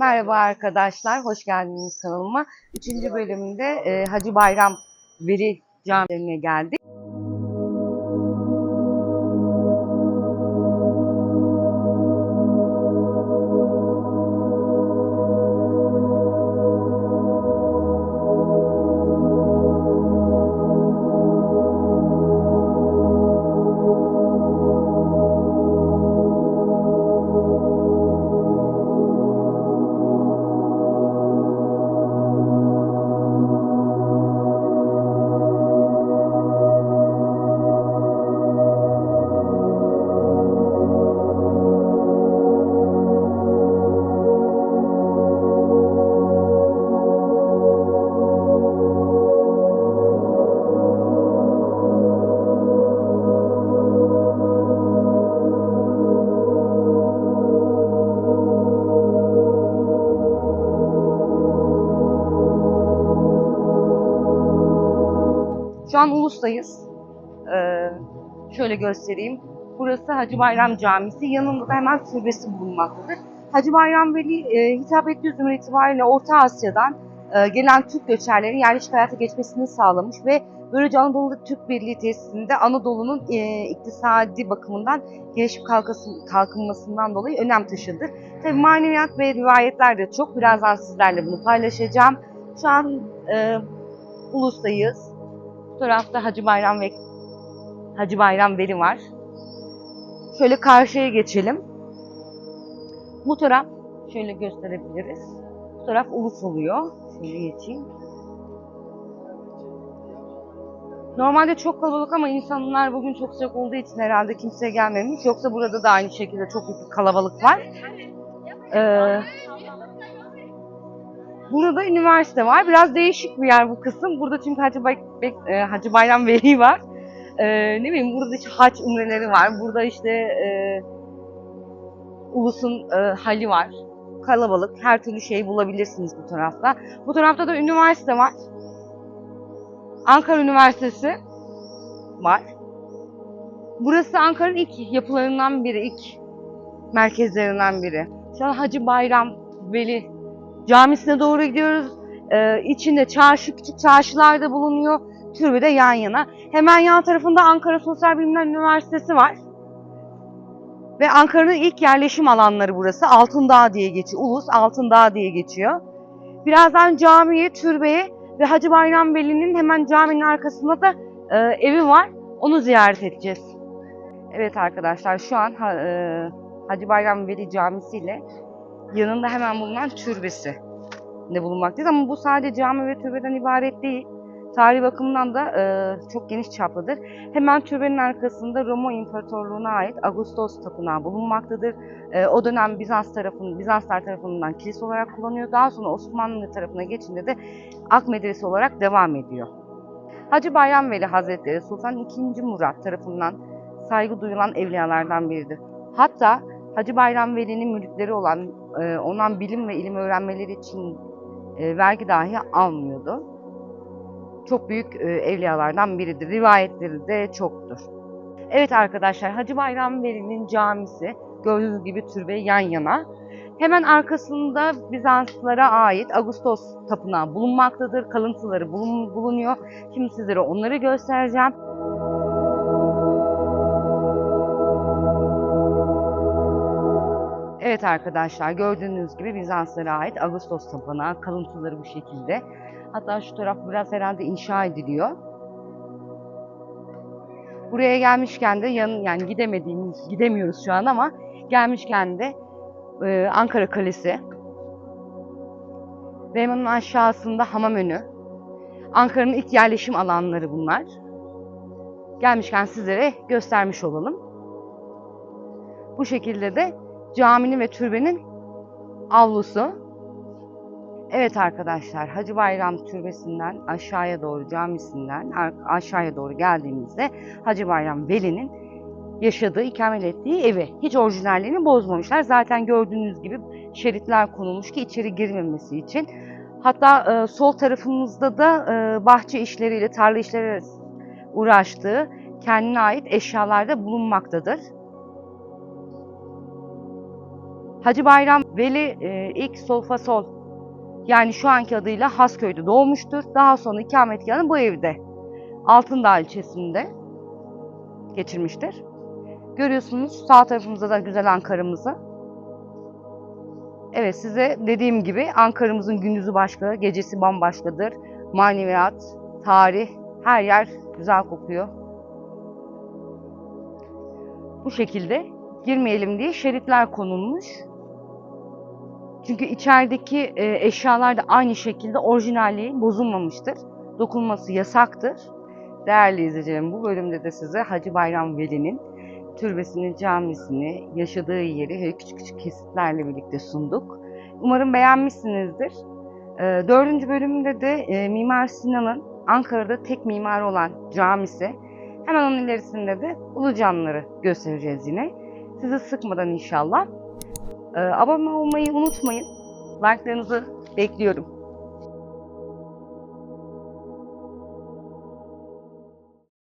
Merhaba arkadaşlar, hoş geldiniz kanalıma. Üçüncü bölümde e, Hacı Bayram Veli Camii'ne geldik. An Ulus'tayız. Ee, şöyle göstereyim. Burası Hacı Bayram Camisi. Yanında da hemen türbesi bulunmaktadır. Hacı Bayram Veli e, hitap ettiği zaman itibariyle Orta Asya'dan e, gelen Türk göçerlerin yerleşik hayata geçmesini sağlamış ve böylece Anadolu'da Türk Birliği tesisinde Anadolu'nun e, iktisadi bakımından gelişip kalkınmasından dolayı önem taşıdı. Tabii maneviyat ve rivayetler de çok. Birazdan sizlerle bunu paylaşacağım. Şu an e, Ulus'tayız. Tarafta Hacı Bayram ve Hacı Bayram Veli var. Şöyle karşıya geçelim. Bu taraf şöyle gösterebiliriz. Bu taraf Ulus oluyor. Şöyle geçeyim. Normalde çok kalabalık ama insanlar bugün çok sıcak olduğu için herhalde kimse gelmemiş. Yoksa burada da aynı şekilde çok büyük bir kalabalık var. Ee, Burada üniversite var. Biraz değişik bir yer bu kısım. Burada çünkü Hacı, Bay- e, Hacı Bayram Veli var. Ee, ne bileyim burada işte haç umreleri var. Burada işte e, Ulus'un e, hali var. Kalabalık. Her türlü şeyi bulabilirsiniz bu tarafta. Bu tarafta da üniversite var. Ankara Üniversitesi var. Burası Ankara'nın ilk yapılarından biri, ilk merkezlerinden biri. Şu an Hacı Bayram Veli Camisine doğru gidiyoruz. Ee, içinde çarşı, küçük çarşılar da bulunuyor. Türbe de yan yana. Hemen yan tarafında Ankara Sosyal Bilimler Üniversitesi var. Ve Ankara'nın ilk yerleşim alanları burası. Altındağ diye geçiyor. Ulus Altındağ diye geçiyor. Birazdan camiye, türbeye ve Hacı Bayram Veli'nin hemen caminin arkasında da e, evi var. Onu ziyaret edeceğiz. Evet arkadaşlar şu an e, Hacı Bayram Veli Camisi ile yanında hemen bulunan türbesi de bulunmaktayız. Ama bu sadece cami ve türbeden ibaret değil. Tarih bakımından da e, çok geniş çaplıdır. Hemen türbenin arkasında Roma İmparatorluğu'na ait Ağustos Tapınağı bulunmaktadır. E, o dönem Bizans tarafının, Bizanslar tarafından kilise olarak kullanıyor. Daha sonra Osmanlı tarafına geçince de Ak Medrese olarak devam ediyor. Hacı Bayram Veli Hazretleri Sultan II. Murat tarafından saygı duyulan evliyalardan biridir. Hatta Hacı Bayram Veli'nin müritleri olan e, ondan bilim ve ilim öğrenmeleri için e, vergi dahi almıyordu. Çok büyük e, evliyalardan biridir. Rivayetleri de çoktur. Evet arkadaşlar Hacı Bayram Veli'nin camisi gördüğünüz gibi türbe yan yana. Hemen arkasında Bizanslılara ait Ağustos tapınağı bulunmaktadır. Kalıntıları bulun- bulunuyor. Şimdi sizlere onları göstereceğim. Evet arkadaşlar gördüğünüz gibi Bizanslara ait Ağustos tapınağı kalıntıları bu şekilde. Hatta şu taraf biraz herhalde inşa ediliyor. Buraya gelmişken de yan, yani gidemediğimiz, gidemiyoruz şu an ama gelmişken de e, Ankara Kalesi ve hemen aşağısında Hamamönü. Ankara'nın ilk yerleşim alanları bunlar. Gelmişken sizlere göstermiş olalım. Bu şekilde de caminin ve türbenin avlusu. Evet arkadaşlar Hacı Bayram Türbesi'nden aşağıya doğru camisinden aşağıya doğru geldiğimizde Hacı Bayram Veli'nin yaşadığı, ikamet ettiği evi. Hiç orijinalliğini bozmamışlar. Zaten gördüğünüz gibi şeritler konulmuş ki içeri girmemesi için. Hatta e, sol tarafımızda da e, bahçe işleriyle, tarla işleriyle uğraştığı kendine ait eşyalar da bulunmaktadır. Hacı Bayram Veli e, ilk Solfasol yani şu anki adıyla Hasköy'de doğmuştur. Daha sonra ikametgahını bu evde Altındağ ilçesinde geçirmiştir. Görüyorsunuz sağ tarafımızda da güzel Ankara'mızı. Evet size dediğim gibi Ankara'mızın gündüzü başka, gecesi bambaşkadır. Maneviyat, tarih, her yer güzel kokuyor. Bu şekilde girmeyelim diye şeritler konulmuş. Çünkü içerideki e, eşyalar da aynı şekilde orijinalliği bozulmamıştır. Dokunması yasaktır. Değerli izleyicilerim bu bölümde de size Hacı Bayram Veli'nin türbesini, camisini, yaşadığı yeri küçük küçük kesitlerle birlikte sunduk. Umarım beğenmişsinizdir. E, dördüncü bölümde de e, Mimar Sinan'ın Ankara'da tek mimar olan camisi. Hemen onun ilerisinde de Ulucanları göstereceğiz yine. Sizi sıkmadan inşallah. E, abone olmayı unutmayın. Like'larınızı bekliyorum.